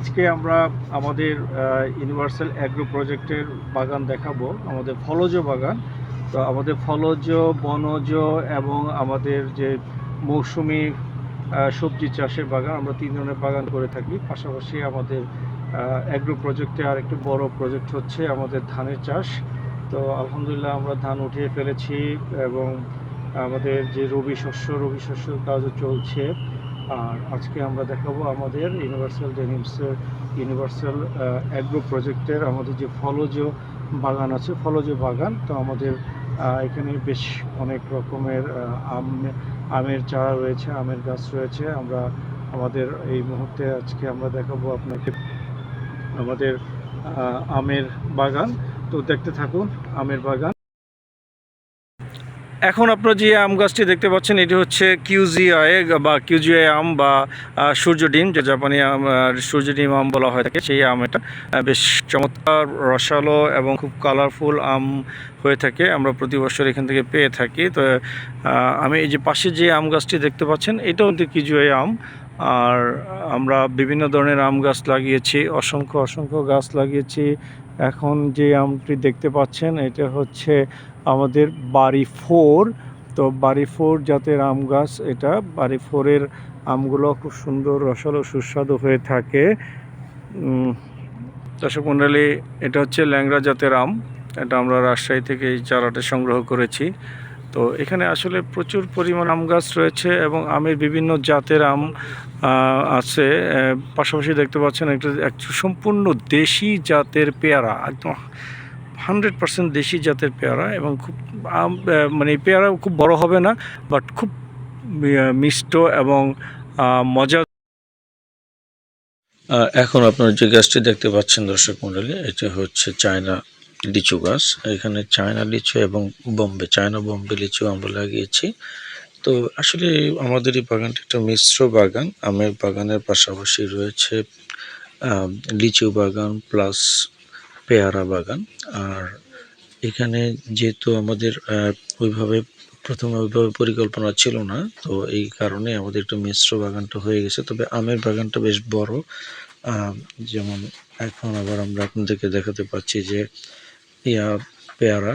আজকে আমরা আমাদের ইউনিভার্সাল অ্যাগ্রো প্রজেক্টের বাগান দেখাবো, আমাদের ফলজ বাগান। তো আমাদের ফলজ, বনজ এবং আমাদের যে মৌসুমি সবজি চাষের বাগান, আমরা তিন ধরনের বাগান করে থাকি। পাশাপাশি আমাদের অ্যাগ্রো প্রজেক্টে আরেকটি বড় প্রজেক্ট হচ্ছে আমাদের ধানের চাষ। তো আলহামদুলিল্লাহ আমরা ধান উঠিয়ে ফেলেছি এবং আমাদের যে রবি শস্য রবি শস্য কাজও চলছে। আর আজকে আমরা দেখাবো আমাদের ইউনিভার্সাল ডেনিমসের ইউনিভার্সাল অ্যাগ্রো প্রজেক্টের আমাদের যে ফলজ বাগান আছে ফলজ বাগান। তো আমাদের এখানে বেশ অনেক রকমের আম, আমের চারা রয়েছে, আমের গাছ রয়েছে। আমরা আমাদের এই মুহূর্তে আজকে আমরা দেখাবো আপনাকে আমাদের আমের বাগান। তো দেখতে থাকুন, আমের বাগান। এখন আপনারা যে আম গাছটি দেখতে পাচ্ছেন, এটি হচ্ছে কিউজিআই বা কিউজিআই আম বা সূর্য ডিম, যে জাপানি আম সূর্য ডিম আম বলা হয় থাকে, সেই আম এটা বেশ চমৎকার, রসালো এবং খুব কালারফুল আম হয়ে থাকে, আমরা প্রতি বছর এখান থেকে পেয়ে থাকি। তো আমি এই যে পাশে যে আম গাছটি দেখতে পাচ্ছেন, এটাও কিন্তু কিউজিআই আম। আর আমরা বিভিন্ন ধরনের আম গাছ লাগিয়েছি, অসংখ্য অসংখ্য গাছ লাগিয়েছি এখন যে আমটি দেখতে পাচ্ছেন, এটা হচ্ছে আমাদের বাড়ি ফোর। তো বাড়ি ফোর জাতের আম গাছ, এটা বাড়ি ফোরের আমগুলো খুব সুন্দর, রসালো, সুস্বাদু হয়ে থাকে। দর্শক মণ্ডলী এটা হচ্ছে ল্যাংরা জাতের আম। এটা আমরা রাজশাহী থেকে এই চারাটা সংগ্রহ করেছি। তো এখানে আসলে প্রচুর পরিমাণ আম গাছ রয়েছে এবং আমের বিভিন্ন জাতের আম আছে পাশাপাশি দেখতে পাচ্ছেন একটা একটা সম্পূর্ণ দেশি জাতের পেয়ারা, একদম হান্ড্রেড পার্সেন্ট দেশি জাতের পেয়ারা এবং খুব মানে পেয়ারা খুব বড় হবে না বাট খুব মিষ্ট এবং মজা এখন আপনারা যে গাছটি দেখতে পাচ্ছেন দর্শক মন্ডলী, এটা হচ্ছে চায়না লিচু গাছ। এখানে চায়না লিচু এবং বোম্বে, চায়না বোম্বে লিচু আমরা লাগিয়েছি। তো আসলে আমাদের এই বাগানটি একটা মিশ্র বাগান। আমের বাগানের পাশাপাশি রয়েছে লিচু বাগান প্লাস পেয়ারা বাগান। আর এখানে যেহেতু আমাদের ওইভাবে প্রথমে ওইভাবে পরিকল্পনা ছিল না, তো এই কারণে আমাদের একটু মিশ্র বাগানটা হয়ে গেছে। তবে আমের বাগানটা বেশ বড়। যেমন এখন আবার আমরা আপনাদেরকে দেখাতে পাচ্ছি যে ইয়া পেয়ারা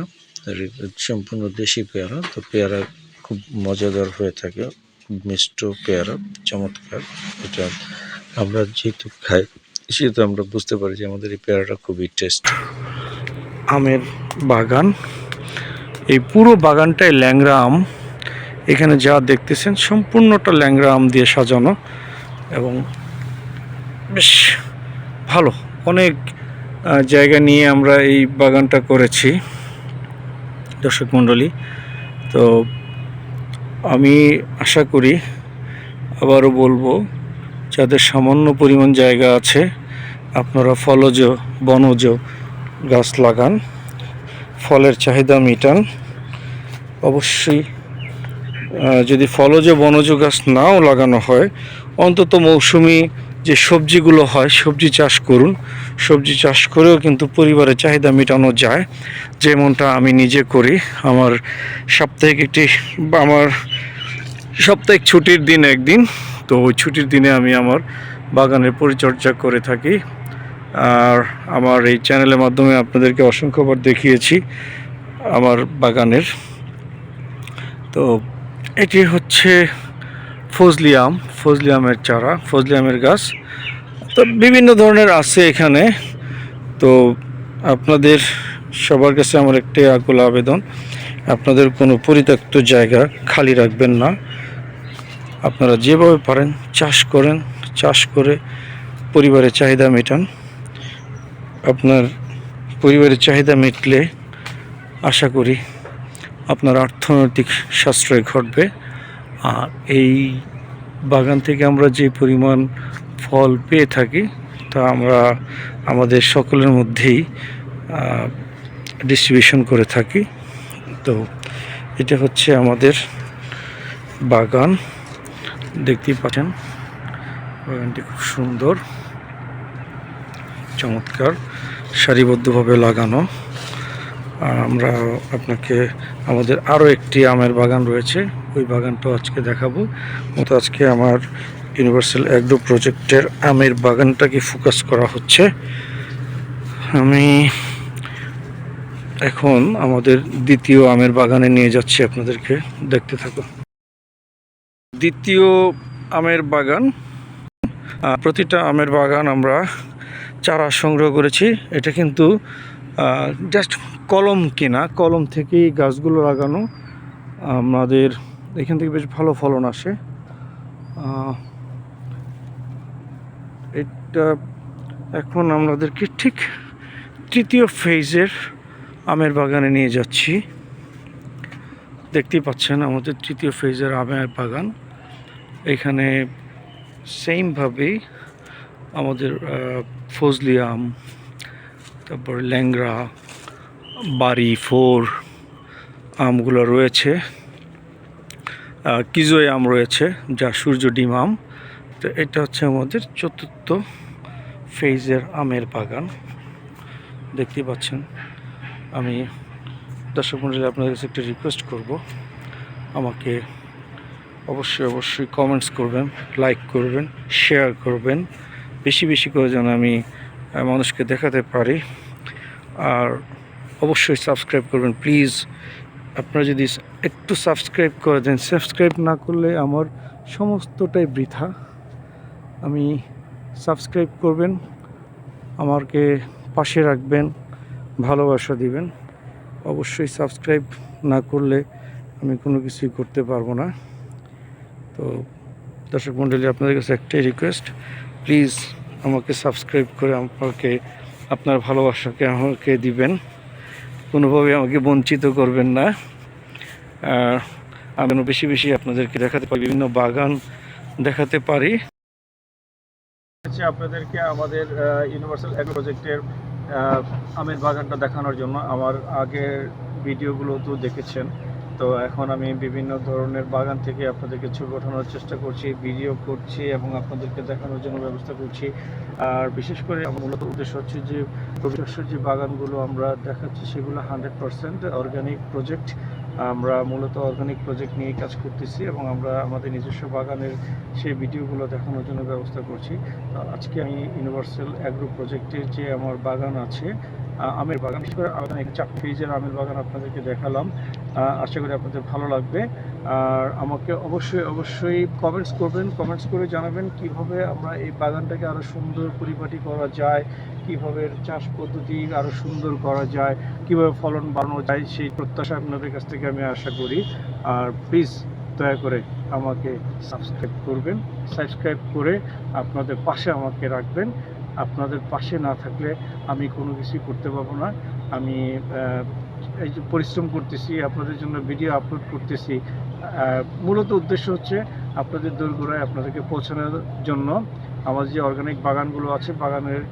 সম্পূর্ণ দেশি পেয়ারা। তো পেয়ারা খুব মজাদার হয়ে থাকে মিষ্ট পেয়ারা, চমৎকার। এটা আমরা যেহেতু খাই, সেহেতু আমরা বুঝতে পারি যে আমাদের এই পেয়ারাটা খুবই টেস্ট আমের বাগান, এই পুরো বাগানটাই ল্যাংরা আম। এখানে যা দেখতেছেন সম্পূর্ণটা ল্যাংরা আম দিয়ে সাজানো এবং বেশ ভালো, অনেক জায়গা নিয়ে আমরা এই বাগানটা করেছি। দর্শক মণ্ডলী, তো আমি আশা করি আবারও বলব, যাদের সামান্য পরিমাণ জায়গা আছে, আপনারা ফলজ বনজ গাছ লাগান, ফলের চাহিদা মিটান। অবশ্যই যদি ফলজ বনজ গাছ নাও লাগানো হয়, অন্তত মৌসুমি যে সবজিগুলো হয়, সবজি চাষ করুন। সবজি চাষ করেও কিন্তু পরিবারের চাহিদা মেটানো যায়। যেমনটা আমি নিজে করি। আমার সাপ্তাহিক একটি, আমার সাপ্তাহিক ছুটির দিন একদিন। তো ওই ছুটির দিনে আমি আমার বাগানের পরিচর্যা করে থাকি। আর আমার এই চ্যানেলের মাধ্যমে আপনাদেরকে অসংখ্যবার দেখিয়েছি আমার বাগানের। তো এটি হচ্ছে ফজলি আম, ফজলি আমের চারা, ফজলি আমের গাছ। তো বিভিন্ন ধরনের আছে এখানে। তো আপনাদের সবার কাছে আমার একটি আকুল আবেদন, আপনাদের কোনো পরিত্যক্ত জায়গা খালি রাখবেন না। আপনারা যেভাবে পারেন চাষ করেন, চাষ করে পরিবারের চাহিদা মেটান। আপনার পরিবারের চাহিদা মিটলে আশা করি আপনার অর্থনৈতিক সাশ্রয় ঘটবে। আর এই বাগান থেকে আমরা যে পরিমাণ ফল পেয়ে থাকি, তা আমরা আমাদের সকলের মধ্যেই ডিস্ট্রিবিউশন করে থাকি। তো এটা হচ্ছে আমাদের বাগান। দেখতেই পাচ্ছেন, বাগানটি খুব সুন্দর, চমৎকার, সারিবদ্ধভাবে লাগানো। আমরা আপনাকে, আমাদের আরও একটি আমের বাগান রয়েছে, ওই বাগানটাও আজকে দেখাবো। মতো আজকে আমার ইউনিভার্সাল অ্যাগ্রো প্রজেক্টের আমের বাগানটাকে ফোকাস করা হচ্ছে। আমি এখন আমাদের দ্বিতীয় আমের বাগানে নিয়ে যাচ্ছি আপনাদেরকে দেখতে থাকো দ্বিতীয় আমের বাগান প্রতিটা আমের বাগান আমরা চারা সংগ্রহ করেছি। এটা কিন্তু জাস্ট কলম কেনা, কলম থেকেই গাছগুলো লাগানো। আমাদের এখান থেকে বেশ ভালো ফলন আসে। এটা এখন আমাদেরকে ঠিক তৃতীয় ফেজের আমের বাগানে নিয়ে যাচ্ছি। দেখতেই পাচ্ছেন আমাদের তৃতীয় ফেজের আমের বাগান। এখানে সেমভাবেই আমাদের ফজলি আম, তারপর ল্যাংরা বাড়ি, ফোর আমগুলো রয়েছে। কিজোয় আম রয়েছে, যা সূর্য ডিম আম। তো এটা হচ্ছে আমাদের চতুর্থ ফেজের আমের বাগান। দেখতে পাচ্ছেন, আমি দর্শক মন্ডলী আপনাদের কাছে একটা রিকোয়েস্ট করব। আমাকে অবশ্যই অবশ্যই কমেন্টস করবেন লাইক করবেন শেয়ার করবেন। বেশি বেশি করে যেন আমি মানুষকে দেখাতে পারি। আর অবশ্যই সাবস্ক্রাইব করবেন প্লিজ আপনারা যদি একটু সাবস্ক্রাইব করে দেন সাবস্ক্রাইব না করলে আমার সমস্তটাই বৃথা। আমি সাবস্ক্রাইব করবেন, আমাকে পাশে রাখবেন, ভালোবাসা দিবেন। অবশ্যই সাবস্ক্রাইব না করলে আমি কোনো কিছুই করতে পারব না। তো দর্শক মণ্ডলী, আপনাদের কাছে একটাই রিকোয়েস্ট প্লিজ আমাকে সাবস্ক্রাইব করে আমাকে, আপনার ভালোবাসাকে আমাকে দিবেন। কোনোভাবে আমাকে বঞ্চিত করবেন না। আর আমি বেশি বেশি আপনাদেরকে দেখাতে পারি, বিভিন্ন বাগান দেখাতে পারি। হচ্ছে আপনাদেরকে আমাদের ইউনিভার্সাল অ্যাগ্রো প্রজেক্টের আমের বাগানটা দেখানোর জন্য। আমার আগের ভিডিওগুলো তো দেখেছেন। তো এখন আমি বিভিন্ন ধরনের বাগান থেকে আপনাদেরকে ছবি ওঠানোর চেষ্টা করছি, ভিডিও করছি এবং আপনাদেরকে দেখানোর জন্য ব্যবস্থা করছি। আর বিশেষ করে আমার মূলত উদ্দেশ্য হচ্ছে যে প্রবিশস্য যে বাগানগুলো আমরা দেখাচ্ছি, সেগুলো হান্ড্রেড পারসেন্ট অর্গানিক প্রজেক্ট আমরা মূলত অর্গানিক প্রজেক্ট নিয়ে কাজ করতেছি এবং আমরা আমাদের নিজস্ব বাগানের সেই ভিডিওগুলো দেখানোর জন্য ব্যবস্থা করছি। আজকে আমি ইউনিভার্সাল অ্যাগ্রো প্রজেক্টের যে আমার বাগান আছে আমের বাগান। বিশেষ করে এক চার ফেজের আমের বাগান আপনাদেরকে দেখালাম আশা করি আপনাদের ভালো লাগবে। আর আমাকে অবশ্যই অবশ্যই কমেন্টস করবেন কমেন্টস করে জানাবেন কীভাবে আমরা এই বাগানটাকে আরও সুন্দর পরিপাটি করা যায়, কীভাবে চাষ পদ্ধতি আরও সুন্দর করা যায়, কীভাবে ফলন বাড়ানো যায়, সেই প্রত্যাশা আপনাদের কাছ থেকে আমি আশা করি। আর প্লিজ দয়া করে আমাকে সাবস্ক্রাইব করবেন সাবস্ক্রাইব করে আপনাদের পাশে আমাকে রাখবেন। আপনাদের পাশে না থাকলে আমি কোনো কিছুই করতে পারব না। আমি এই যে পরিশ্রম করতেছি, আপনাদের জন্য ভিডিও আপলোড করতেছি। মূলত উদ্দেশ্য হচ্ছে আপনাদের দোরগোড়ায় আপনাদেরকে পৌঁছানোর জন্য আমার যে অর্গানিক বাগানগুলো আছে, বাগানের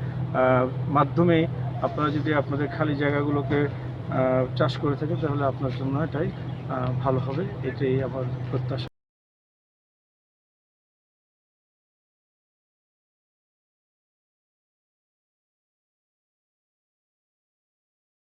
মাধ্যমে আপনারা যদি আপনাদের খালি জায়গাগুলোকে চাষ করে থাকেন তাহলে আপনার জন্য এটাই ভালো হবে। এটাই আমার প্রত্যাশা।